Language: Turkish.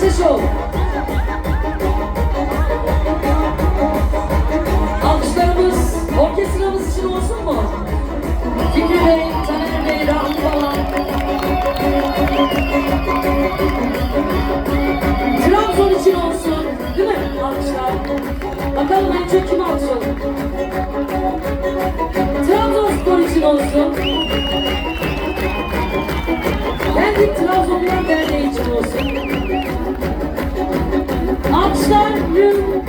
kaçış. Alkışlarımız orkestramız için olsun mu? Fikri Bey, Taner Bey, Rahmi Balan. Trabzon için olsun. Değil mi alkışlar? Bakalım en çok kim alkış olur? Trabzonspor için olsun. Kendi Trabzonlar Derneği için olsun. tanrım